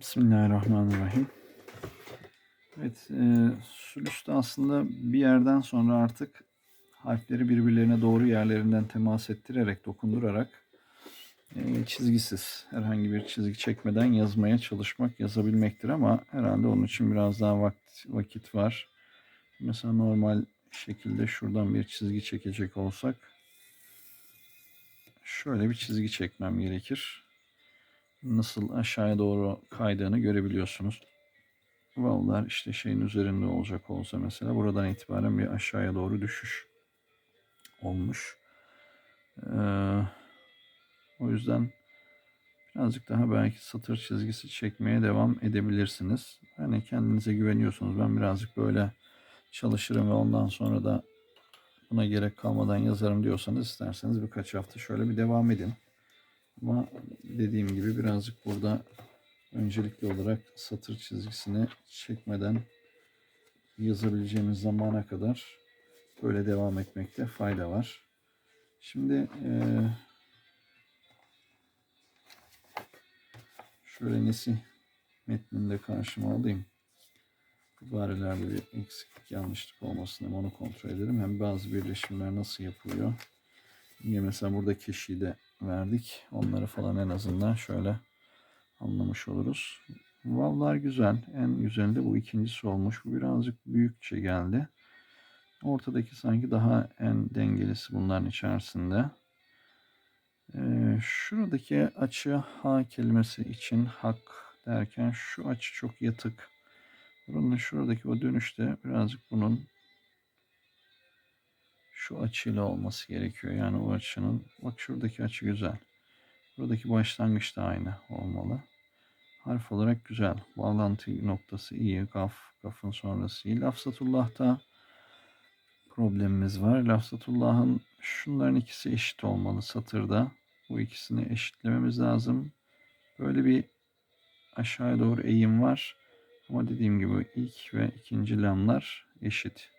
Bismillahirrahmanirrahim. Evet, e, sülüste aslında bir yerden sonra artık harfleri birbirlerine doğru yerlerinden temas ettirerek, dokundurarak e, çizgisiz, herhangi bir çizgi çekmeden yazmaya çalışmak, yazabilmektir ama herhalde onun için biraz daha vakit, vakit var. Mesela normal şekilde şuradan bir çizgi çekecek olsak şöyle bir çizgi çekmem gerekir nasıl aşağıya doğru kaydığını görebiliyorsunuz. Vow'lar işte şeyin üzerinde olacak olsa mesela buradan itibaren bir aşağıya doğru düşüş olmuş. Ee, o yüzden birazcık daha belki satır çizgisi çekmeye devam edebilirsiniz. Hani kendinize güveniyorsunuz. Ben birazcık böyle çalışırım ve ondan sonra da buna gerek kalmadan yazarım diyorsanız isterseniz birkaç hafta şöyle bir devam edin. Ama dediğim gibi birazcık burada öncelikli olarak satır çizgisini çekmeden yazabileceğimiz zamana kadar böyle devam etmekte fayda var. Şimdi eee şöyle Nesih metninde karşıma alayım. İbarelerde bir eksiklik, yanlışlık olmasın hem onu kontrol edelim. Hem bazı birleşimler nasıl yapılıyor. Yine mesela burada keşiği de verdik. Onları falan en azından şöyle anlamış oluruz. Vavlar güzel. En güzeli de bu ikincisi olmuş. Bu birazcık büyükçe geldi. Ortadaki sanki daha en dengelisi bunların içerisinde. Ee, şuradaki açı ha kelimesi için hak derken şu açı çok yatık. Bunun şuradaki o dönüşte birazcık bunun şu açıyla olması gerekiyor. Yani o açının bak şuradaki açı güzel. Buradaki başlangıç da aynı olmalı. Harf olarak güzel. Bağlantı noktası iyi. Gaf, gafın sonrası iyi. Lafzatullah'ta problemimiz var. Lafzatullah'ın şunların ikisi eşit olmalı satırda. Bu ikisini eşitlememiz lazım. Böyle bir aşağıya doğru eğim var. Ama dediğim gibi ilk ve ikinci lamlar eşit.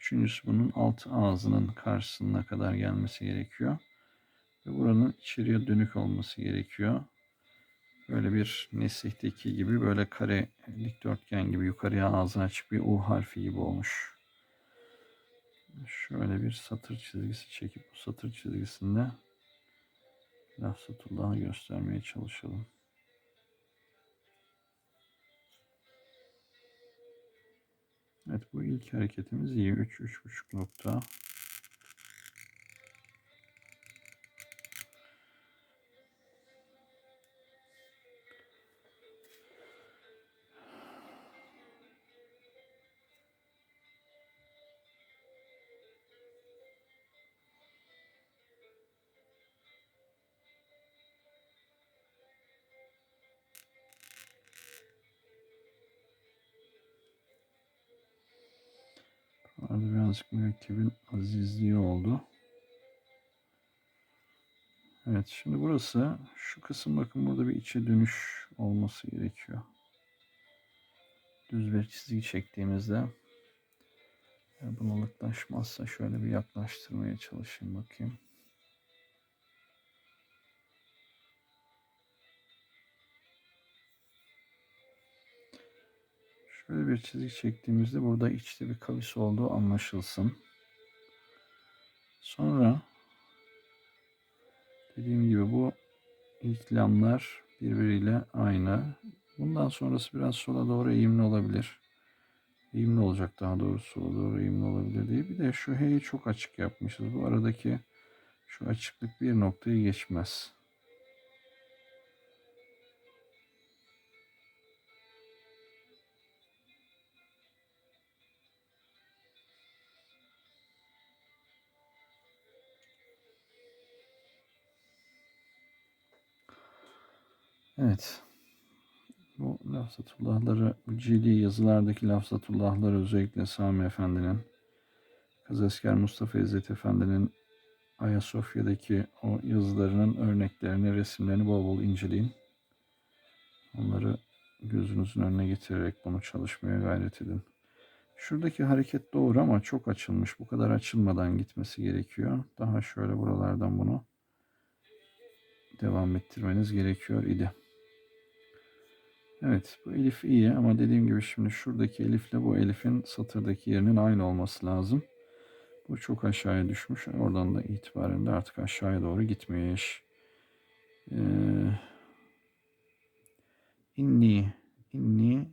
Üçüncüsü bunun alt ağzının karşısına kadar gelmesi gerekiyor. Ve buranın içeriye dönük olması gerekiyor. Böyle bir Nesih'teki gibi böyle kare dikdörtgen gibi yukarıya ağzına açık bir U harfi gibi olmuş. Şöyle bir satır çizgisi çekip bu satır çizgisinde Lafzatullah'ı göstermeye çalışalım. Evet bu ilk hareketimiz iyi. 3 3,5 nokta. Birazcık mürekkebin azizliği oldu. Evet şimdi burası şu kısım bakın burada bir içe dönüş olması gerekiyor. Düz bir çizgi çektiğimizde bunalıklaşmazsa şöyle bir yaklaştırmaya çalışayım bakayım. Şöyle bir çizgi çektiğimizde burada içte bir kavis olduğu anlaşılsın. Sonra dediğim gibi bu ilk lamlar birbiriyle aynı. Bundan sonrası biraz sola doğru eğimli olabilir. Eğimli olacak daha doğrusu sola doğru eğimli olabilir diye. Bir de şu H'yi çok açık yapmışız. Bu aradaki şu açıklık bir noktayı geçmez. Evet. Bu lafzatullahları, bu cili yazılardaki lafzatullahları özellikle Sami Efendi'nin, Kazasker Mustafa İzzet Efendi'nin Ayasofya'daki o yazılarının örneklerini, resimlerini bol bol inceleyin. Onları gözünüzün önüne getirerek bunu çalışmaya gayret edin. Şuradaki hareket doğru ama çok açılmış. Bu kadar açılmadan gitmesi gerekiyor. Daha şöyle buralardan bunu devam ettirmeniz gerekiyor idi. Evet bu elif iyi ama dediğim gibi şimdi şuradaki elifle bu elifin satırdaki yerinin aynı olması lazım. Bu çok aşağıya düşmüş. Oradan da itibaren de artık aşağıya doğru gitmiyor iş. Ee, inni inni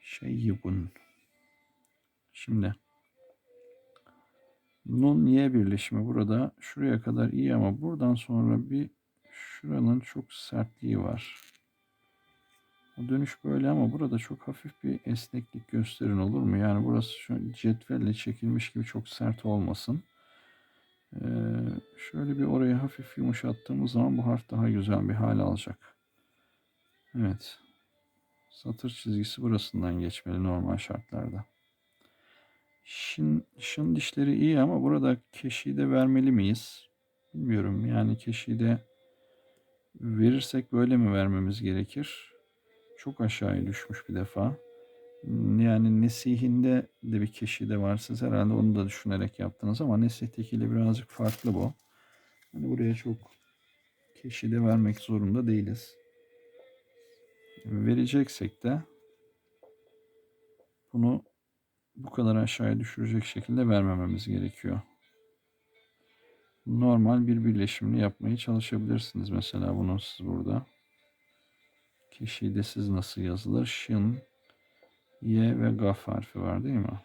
şeyyibun. Şimdi nun y birleşimi burada şuraya kadar iyi ama buradan sonra bir şuranın çok sertliği var. O dönüş böyle ama burada çok hafif bir esneklik gösterin olur mu? Yani burası şu cetvelle çekilmiş gibi çok sert olmasın. Ee, şöyle bir orayı hafif yumuşattığımız zaman bu harf daha güzel bir hale alacak. Evet. Satır çizgisi burasından geçmeli normal şartlarda. Şin, şın dişleri iyi ama burada keşiği de vermeli miyiz? Bilmiyorum. Yani keşiği de verirsek böyle mi vermemiz gerekir? Çok aşağıya düşmüş bir defa. Yani Nesih'inde de bir keşi de var. Siz herhalde onu da düşünerek yaptınız ama Nesih'tekiyle birazcık farklı bu. Hani buraya çok keşi de vermek zorunda değiliz. Vereceksek de bunu bu kadar aşağıya düşürecek şekilde vermememiz gerekiyor. Normal bir birleşimini yapmaya çalışabilirsiniz. Mesela bunu siz burada. Kişide siz nasıl yazılır? Şın, Y ve Gaf harfi var değil mi?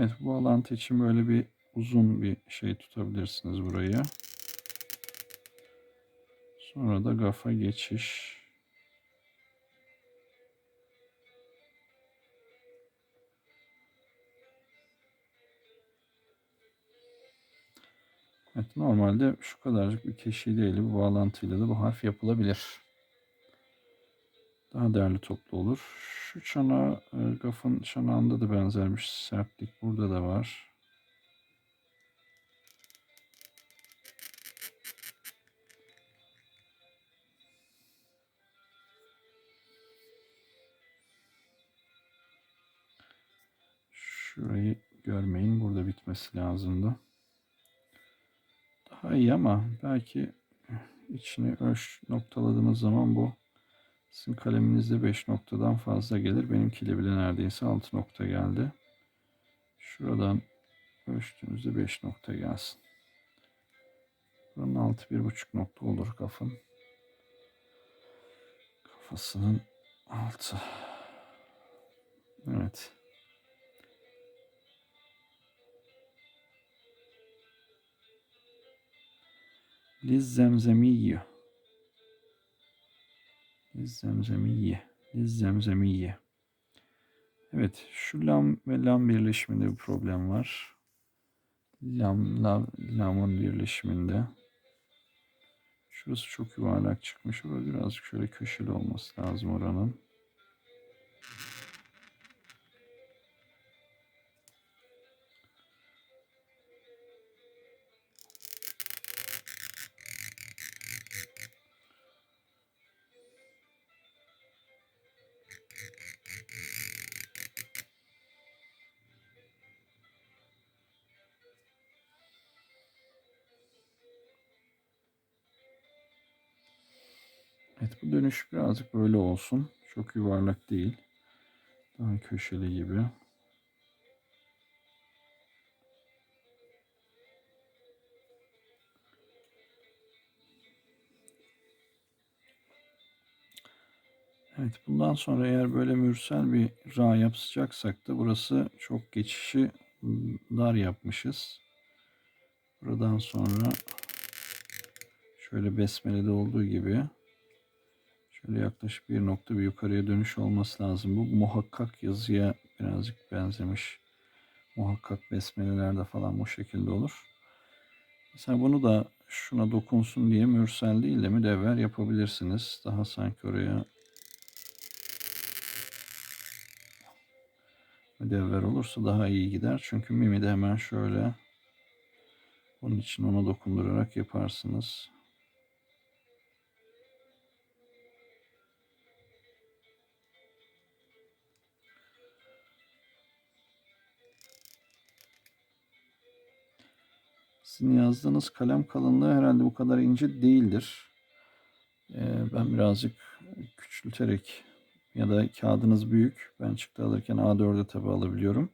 Evet bu bağlantı için böyle bir uzun bir şey tutabilirsiniz burayı. Sonra da gafa geçiş. Evet normalde şu kadarcık bir keşiyle bu bağlantıyla da bu harf yapılabilir. Daha değerli toplu olur. Şu çana, e, gafın çanağında da benzermiş sertlik burada da var. Şurayı görmeyin. Burada bitmesi lazımdı. Daha iyi ama belki içini ölç noktaladığınız zaman bu sizin kaleminizde 5 noktadan fazla gelir. Benimkiyle bile neredeyse 6 nokta geldi. Şuradan ölçtüğünüzde 5 nokta gelsin. Buranın altı bir buçuk nokta olur kafın. Kafasının altı. Evet. Lizzemzemiyye. Lizzemzemiyye. Lizzemzemiyye. Evet, şu lam ve lam birleşiminde bir problem var. Lam, lam, lamın birleşiminde. Şurası çok yuvarlak çıkmış. Orada birazcık şöyle köşeli olması lazım oranın. Evet bu dönüş birazcık böyle olsun. Çok yuvarlak değil. Daha köşeli gibi. Evet bundan sonra eğer böyle mürsel bir ra yapacaksak da burası çok geçişi dar yapmışız. Buradan sonra şöyle besmelede olduğu gibi şöyle yaklaşık bir nokta bir yukarıya dönüş olması lazım. Bu muhakkak yazıya birazcık benzemiş. Muhakkak besmelelerde falan bu şekilde olur. Mesela bunu da şuna dokunsun diye mürsel değil de müdevver yapabilirsiniz. Daha sanki oraya müdevver olursa daha iyi gider. Çünkü mimi de hemen şöyle Onun için ona dokundurarak yaparsınız. Sizin yazdığınız kalem kalınlığı herhalde bu kadar ince değildir. Ee, ben birazcık küçülterek ya da kağıdınız büyük. Ben çıktı alırken A4'e tabi alabiliyorum.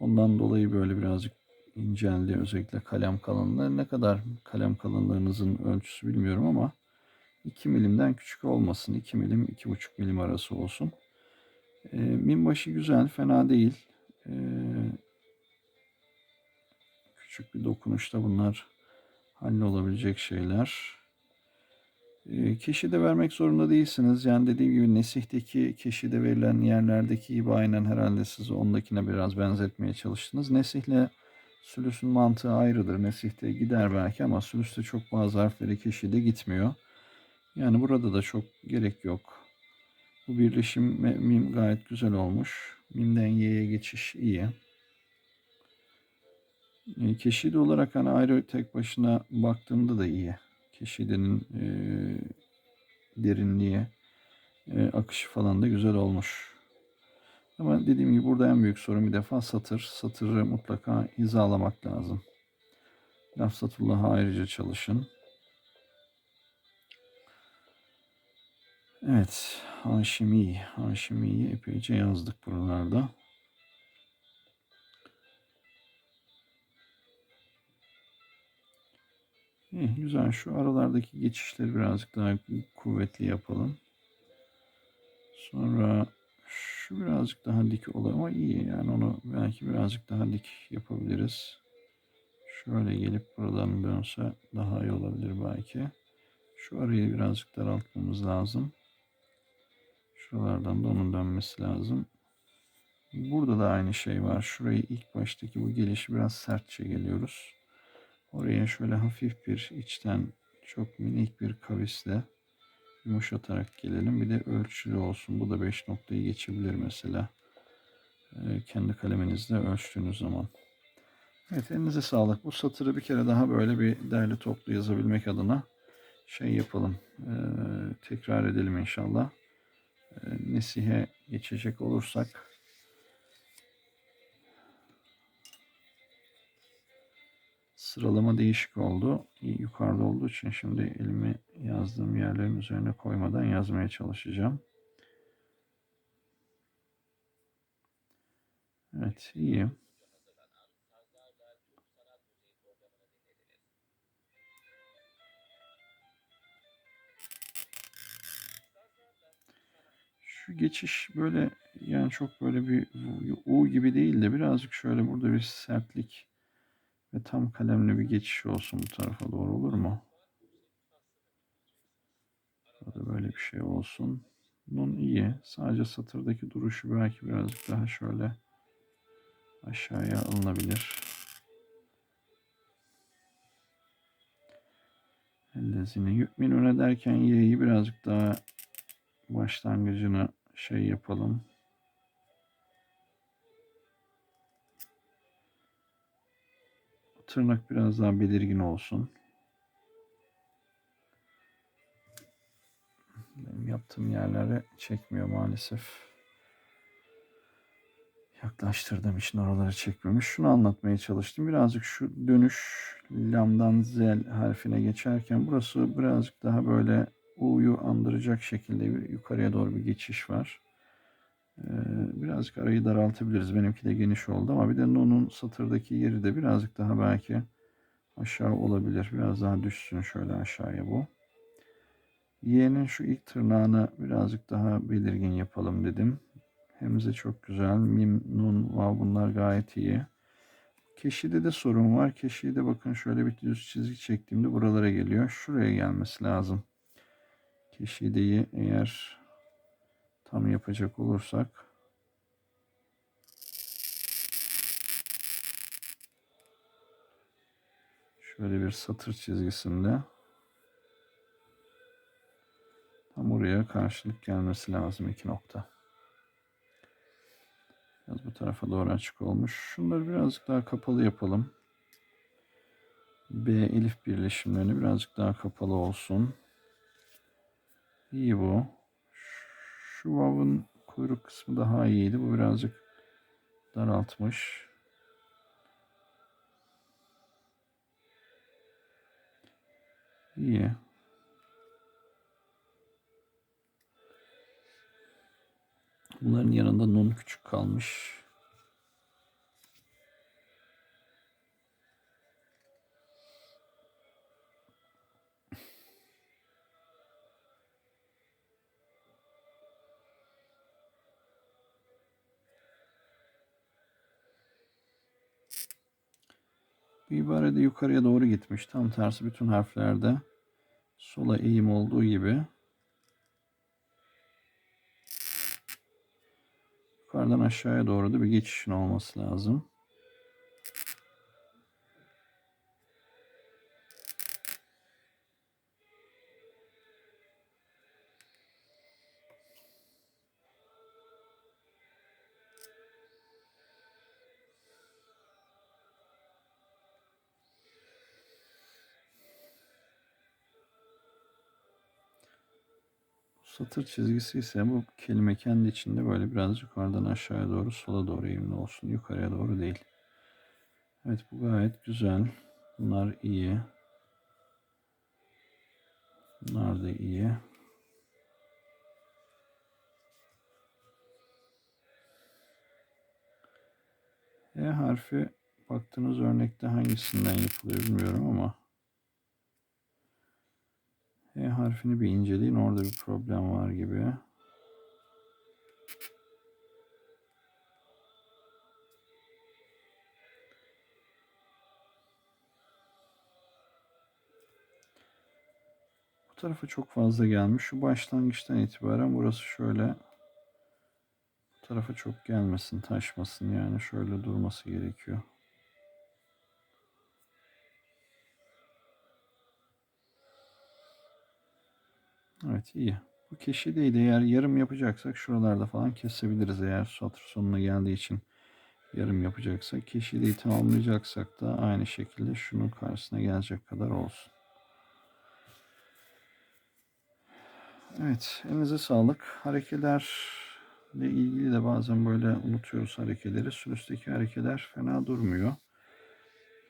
Ondan dolayı böyle birazcık inceldi özellikle kalem kalınlığı. Ne kadar kalem kalınlığınızın ölçüsü bilmiyorum ama 2 milimden küçük olmasın. 2 milim 2,5 milim arası olsun. E, minbaşı güzel fena değil. E, küçük bir dokunuşta bunlar hallolabilecek şeyler. E, keşi de vermek zorunda değilsiniz. Yani dediğim gibi Nesih'teki keşide verilen yerlerdeki gibi aynen herhalde siz ondakine biraz benzetmeye çalıştınız. Nesih'le Sülüsün mantığı ayrıdır. Nesih'te gider belki ama sülüste çok bazı harfleri keşide gitmiyor. Yani burada da çok gerek yok. Bu birleşim mim gayet güzel olmuş. Mim'den y'ye geçiş iyi. E, olarak hani ayrı tek başına baktığımda da iyi. Keşidenin e, derinliği, e, akışı falan da güzel olmuş. Ama dediğim gibi burada en büyük sorun bir defa satır. Satırı mutlaka hizalamak lazım. Laf Lafzatullah'a ayrıca çalışın. Evet, Haşimi, Haşimi'yi epeyce yazdık buralarda. İyi, güzel. Şu aralardaki geçişleri birazcık daha kuvvetli yapalım. Sonra şu birazcık daha dik olur ama iyi. Yani onu belki birazcık daha dik yapabiliriz. Şöyle gelip buradan dönse daha iyi olabilir belki. Şu arayı birazcık daraltmamız lazım. Şuralardan da onun dönmesi lazım. Burada da aynı şey var. Şurayı ilk baştaki bu gelişi biraz sertçe geliyoruz. Oraya şöyle hafif bir içten çok minik bir kavisle yumuşatarak gelelim. Bir de ölçülü olsun. Bu da 5 noktayı geçebilir mesela. Ee, kendi kaleminizle ölçtüğünüz zaman. Evet elinize sağlık. Bu satırı bir kere daha böyle bir derli toplu yazabilmek adına şey yapalım. Ee, tekrar edelim inşallah. Ee, Nesihe geçecek olursak Sıralama değişik oldu. Yukarıda olduğu için şimdi elimi yazdığım yerlerin üzerine koymadan yazmaya çalışacağım. Evet, iyi. Şu geçiş böyle yani çok böyle bir U gibi değil de birazcık şöyle burada bir sertlik ve tam kalemli bir geçiş olsun bu tarafa doğru olur mu? Burada böyle bir şey olsun. Bunun iyi. Sadece satırdaki duruşu belki birazcık daha şöyle aşağıya alınabilir. Ellezine yu'minune derken y'yi birazcık daha başlangıcını şey yapalım. Tırnak biraz daha belirgin olsun. Benim yaptığım yerlere çekmiyor maalesef. Yaklaştırdığım için oraları çekmemiş. Şunu anlatmaya çalıştım. Birazcık şu dönüş lamdan zel harfine geçerken burası birazcık daha böyle U'yu andıracak şekilde bir yukarıya doğru bir geçiş var. Birazcık arayı daraltabiliriz. Benimki de geniş oldu ama bir de non'un satırdaki yeri de birazcık daha belki aşağı olabilir. Biraz daha düşsün şöyle aşağıya bu. Y'nin şu ilk tırnağını birazcık daha belirgin yapalım dedim. Hemze çok güzel. Mim, nun, vav bunlar gayet iyi. Keşide de sorun var. Keşide bakın şöyle bir düz çizgi çektiğimde buralara geliyor. Şuraya gelmesi lazım. Keşideyi eğer tam yapacak olursak şöyle bir satır çizgisinde tam oraya karşılık gelmesi lazım iki nokta. Biraz bu tarafa doğru açık olmuş. Şunları birazcık daha kapalı yapalım. B elif birleşimlerini birazcık daha kapalı olsun. İyi bu. Şu vav'ın kuyruk kısmı daha iyiydi. Bu birazcık daraltmış. İyi. Bunların yanında nun küçük kalmış. Bu ibarede yukarıya doğru gitmiş. Tam tersi bütün harflerde sola eğim olduğu gibi yukarıdan aşağıya doğru da bir geçişin olması lazım. Satır çizgisi ise bu kelime kendi içinde böyle biraz yukarıdan aşağıya doğru sola doğru eğimli olsun. Yukarıya doğru değil. Evet bu gayet güzel. Bunlar iyi. Bunlar da iyi. E harfi baktığınız örnekte hangisinden yapılıyor bilmiyorum ama E harfini bir inceleyin. Orada bir problem var gibi. Bu tarafa çok fazla gelmiş. Şu başlangıçtan itibaren burası şöyle bu tarafa çok gelmesin, taşmasın yani şöyle durması gerekiyor. Evet iyi. Bu keşi değil. Eğer yarım yapacaksak şuralarda falan kesebiliriz. Eğer satır sonuna geldiği için yarım yapacaksak. Keşideyi tamamlayacaksak da aynı şekilde şunun karşısına gelecek kadar olsun. Evet. Elinize sağlık. Harekelerle ilgili de bazen böyle unutuyoruz harekeleri. Sülüsteki harekeler fena durmuyor.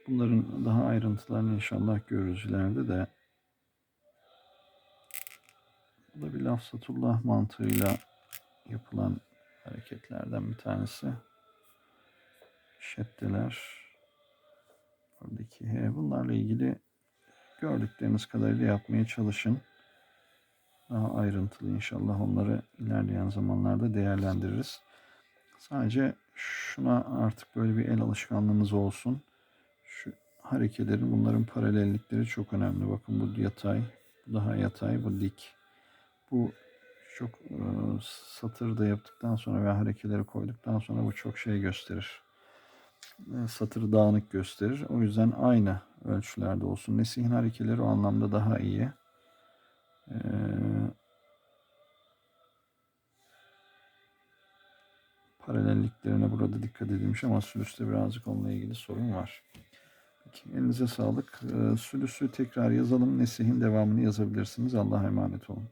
Bunların daha ayrıntılarını inşallah görürüz ileride de. Bu da bir lafzatullah mantığıyla yapılan hareketlerden bir tanesi. Şeddeler. Buradaki H. Bunlarla ilgili gördükleriniz kadarıyla yapmaya çalışın. Daha ayrıntılı inşallah onları ilerleyen zamanlarda değerlendiririz. Sadece şuna artık böyle bir el alışkanlığınız olsun. Şu hareketlerin bunların paralellikleri çok önemli. Bakın bu yatay, bu daha yatay, bu dik. Bu çok e, satır da yaptıktan sonra ve hareketleri koyduktan sonra bu çok şey gösterir. Satır dağınık gösterir. O yüzden aynı ölçülerde olsun. Nesihin hareketleri o anlamda daha iyi. Paralelliklerine burada dikkat edilmiş ama sülüste birazcık onunla ilgili sorun var. Peki, elinize sağlık. Sülüsü tekrar yazalım. Nesihin devamını yazabilirsiniz. Allah'a emanet olun.